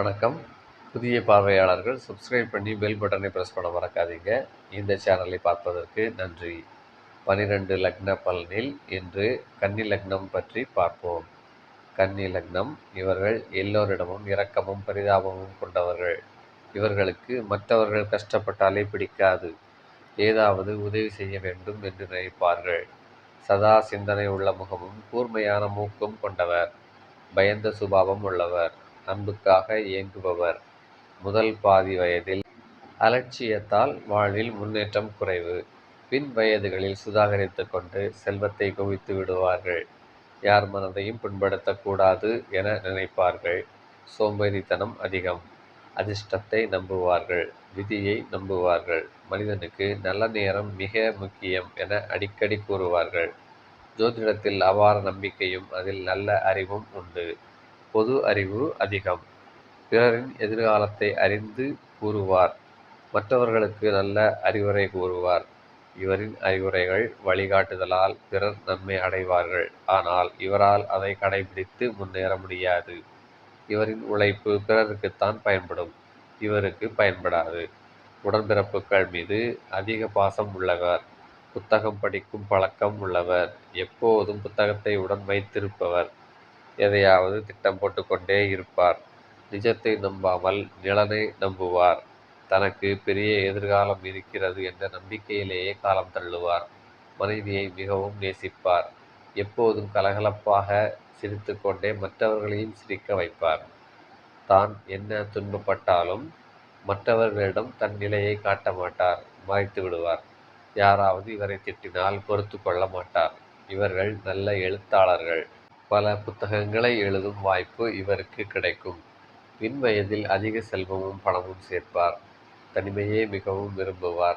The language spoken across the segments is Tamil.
வணக்கம். புதிய பார்வையாளர்கள் சப்ஸ்கிரைப் பண்ணி பெல் பட்டனை ப்ரெஸ் பண்ண மறக்காதீங்க. இந்த சேனலை பார்ப்பதற்கு நன்றி. பனிரெண்டு லக்ன பலனில் இன்று கன்னி லக்னம் பற்றி பார்ப்போம். கன்னி லக்னம் இவர்கள் எல்லோரிடமும் இரக்கமும் பரிதாபமும் கொண்டவர்கள். இவர்களுக்கு மற்றவர்கள் கஷ்டப்பட்டாலே பிடிக்காது. ஏதாவது உதவி செய்ய வேண்டும் என்று நினைப்பார்கள். சதா சிந்தனை உள்ள முகமும் கூர்மையான மூக்கும் கொண்டவர். பயந்த சுபாவம் உள்ளவர். அன்புக்காக இயங்குபவர். முதல் பாதி வயதில் அலட்சியத்தால் வாழ்வில் முன்னேற்றம் குறைவு. பின் வயதுகளில் சுதாகரித்து கொண்டு செல்வத்தை குவித்து விடுவார்கள். யார் மனதையும் புண்படுத்தக்கூடாது என நினைப்பார்கள். சோம்பேறித்தனம் அதிகம். அதிர்ஷ்டத்தை நம்புவார்கள். விதியை நம்புவார்கள். மனிதனுக்கு நல்ல நேரம் மிக முக்கியம் என அடிக்கடி கூறுவார்கள். ஜோதிடத்தில் அபார நம்பிக்கையும் அதில் நல்ல அறிவும் உண்டு. பொது அறிவு அதிகம். பிறரின் எதிர்காலத்தை அறிந்து கூறுவார். மற்றவர்களுக்கு நல்ல அறிவுரை கூறுவார். இவரின் அறிவுரைகள் வழிகாட்டுதலால் பிறர் நன்மை அடைவார்கள். ஆனால் இவரால் அதை கடைபிடித்து முன்னேற முடியாது. இவரின் உழைப்பு பிறருக்குத்தான் பயன்படும். இவருக்கு பயன்படாது. உடன்பிறப்புகள் மீது அதிக பாசம் உள்ளவர். புத்தகம் படிக்கும் பழக்கம் உள்ளவர். எப்போதும் புத்தகத்தை உடன் வைத்திருப்பவர். எதையாவது திட்டம் போட்டுக்கொண்டே இருப்பார். நிஜத்தை நம்பாமல் நிலனை நம்புவார். தனக்கு பெரிய எதிர்காலம் இருக்கிறது என்ற நம்பிக்கையிலேயே காலம் தள்ளுவார். மனைவியை மிகவும் நேசிப்பார். எப்போதும் கலகலப்பாக சிரித்துக்கொண்டே மற்றவர்களையும் சிரிக்க வைப்பார். தான் என்ன துன்பப்பட்டாலும் மற்றவர்களிடம் தன் நிலையை காட்ட மாட்டார் மறைத்து விடுவார். யாராவது இவரை திட்டினால் பொறுத்து கொள்ள மாட்டார். இவர்கள் நல்ல எழுத்தாளர்கள். பல புத்தகங்களை எழுதும் வாய்ப்பு இவருக்கு கிடைக்கும். பின் வயதில் அதிக செல்வமும் பணமும் சேர்ப்பார். தனிமையே மிகவும் விரும்புவார்.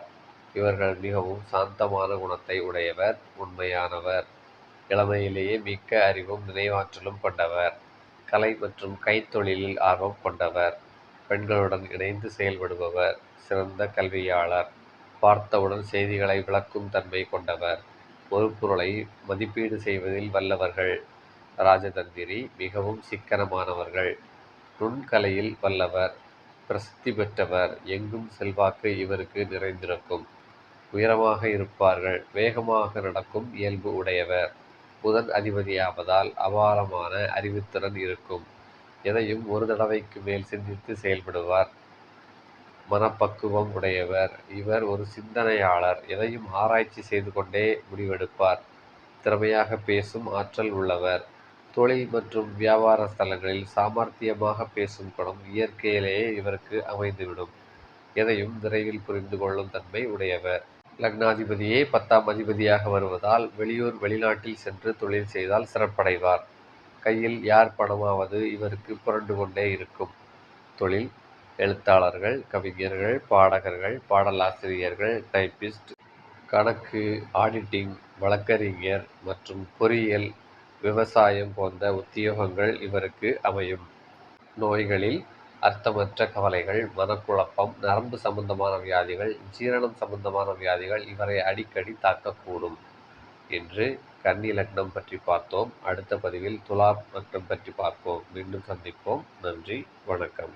இவர்கள் மிகவும் சாந்தமான குணத்தை உடையவர் உண்மையானவர். இளமையிலேயே மிக்க அறிவும் நினைவாற்றலும் கொண்டவர். கலை மற்றும் கைத்தொழிலில் ஆர்வம் கொண்டவர். பெண்களுடன் இணைந்து செயல்படுபவர். சிறந்த கல்வியாளர். பார்த்தவுடன் செய்திகளை விளக்கும் தன்மை கொண்டவர். ஒரு பொருளை மதிப்பீடு செய்வதில் வல்லவர்கள். ராஜதந்திரி மிகவும் சிக்கனமானவர்கள். நுண்கலையில் வல்லவர் பிரசித்தி பெற்றவர் எங்கும் செல்வாக்கு இவருக்கு நிறைந்திருக்கும். உயரமாக இருப்பார்கள் வேகமாக நடக்கும் இயல்பு உடையவர். புதன் அதிபதியாவதால் அபாரமான அறிவுத்திறன் இருக்கும். எதையும் ஒரு தடவைக்கு மேல் சிந்தித்து செயல்படுவார். மனப்பக்குவம் உடையவர். இவர் ஒரு சிந்தனையாளர். எதையும் ஆராய்ச்சி செய்து கொண்டே முடிவெடுப்பார். திறமையாக பேசும் ஆற்றல் உள்ளவர். தொழில் மற்றும் வியாபார ஸ்தலங்களில் சாமர்த்தியமாக பேசும் குணம் இயற்கையிலேயே இவருக்கு அமைந்துவிடும். எதையும் விரைவில் புரிந்து கொள்ளும் தன்மை உடையவர். லக்னாதிபதியே பத்தாம் அதிபதியாக வருவதால் வெளியூர் வெளிநாட்டில் சென்று தொழில் செய்தால் சிறப்படைவார். கையில் யார் பணமாவது இவருக்கு புரண்டு கொண்டே இருக்கும். தொழில் எழுத்தாளர்கள் கவிஞர்கள் பாடகர்கள் பாடலாசிரியர்கள் டைப்பிஸ்ட் கணக்கு ஆடிட்டிங் வழக்கறிஞர் மற்றும் பொறியியல் விவசாயம் போன்ற உத்தியோகங்கள் இவருக்கு அமையும். நோய்களில் அர்த்தமற்ற கவலைகள் மனக்குழப்பம் நரம்பு சம்பந்தமான வியாதிகள் ஜீரணம் சம்பந்தமான வியாதிகள் இவரை அடிக்கடி தாக்கக்கூடும் என்று கன்னி லக்னம் பற்றி பார்த்தோம். அடுத்த பதிவில் துலா லக்னம் பற்றி பார்ப்போம். மீண்டும் சந்திப்போம். நன்றி வணக்கம்.